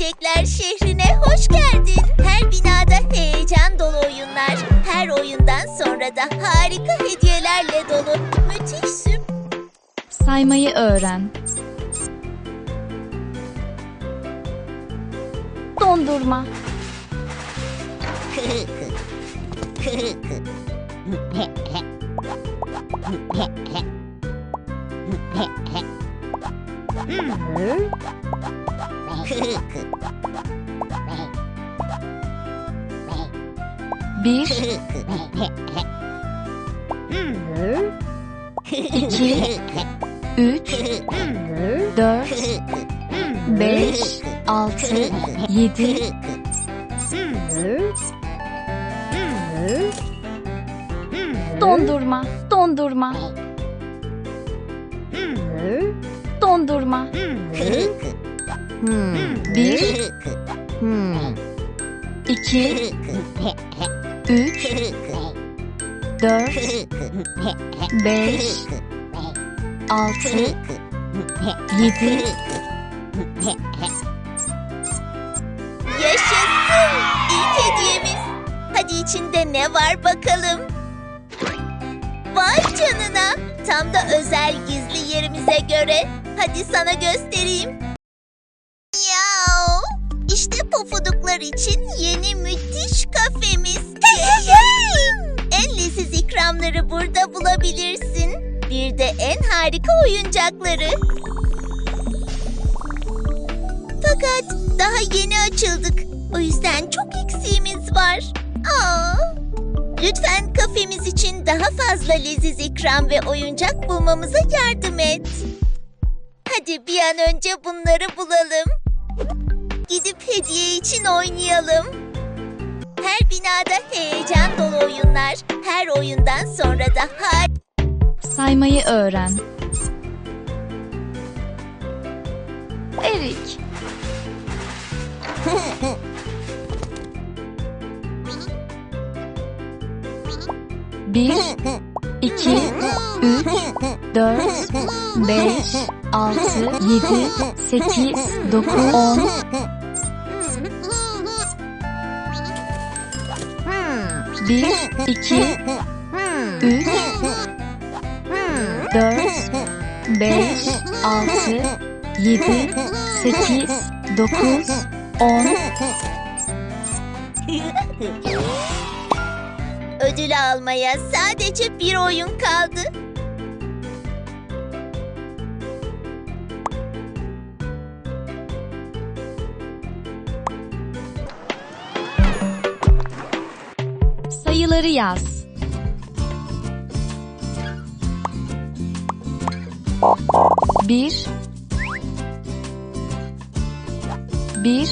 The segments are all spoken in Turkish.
Yiyecekler şehrine hoş geldin. Her binada heyecan dolu oyunlar. Her oyundan sonra da harika hediyelerle dolu. Müthiş. Saymayı öğren. Dondurma, bir, iki, üç, dört, beş, altı, yedi, dondurma, dondurma, dondurma, bir, iki, üç, dört, beş, altı, yedi, Yaşasın. İlk hediyemiz. Hadi içinde ne var bakalım. Vay canına. Tam da özel gizli yerimize göre. Hadi sana göstereyim. İçin yeni müthiş kafemiz. en leziz ikramları burada bulabilirsin. Bir de en harika oyuncakları. Fakat daha yeni açıldık. O yüzden çok eksiğimiz var. Aa. Lütfen kafemiz için daha fazla leziz ikram ve oyuncak bulmamıza yardım et. Hadi bir an önce bunları bulalım. Gidip hediye için oynayalım. Her binada heyecan dolu oyunlar. Her oyundan sonra da har saymayı öğren. Erik, bir, iki, üç, dört, beş, altı, yedi, sekiz, dokuz, on, bir, iki, üç, dört, beş, altı, yedi, sekiz, dokuz, on, Ödül almaya sadece bir oyun kaldı. Sayıları yaz. Bir, bir,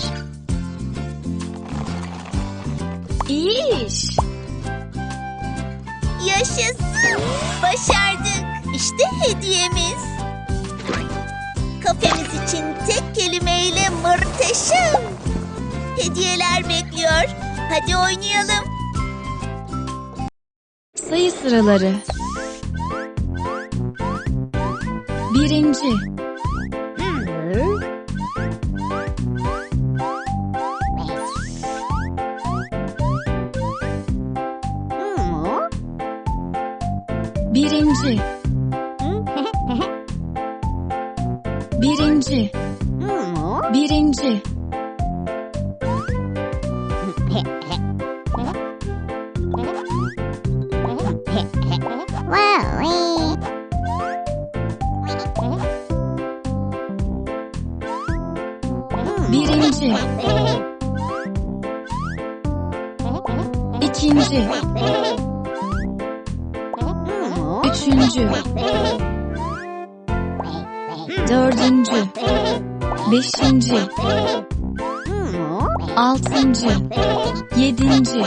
İyi iş. Yaşasın! Başardık. İşte hediyemiz. Kafemiz için tek kelimeyle muhteşem. Hediyeler bekliyor. Hadi oynayalım. Sayı sıraları. Birinci, birinci, birinci, birinci, birinci, ikinci, üçüncü, dördüncü, beşinci, altıncı, yedinci,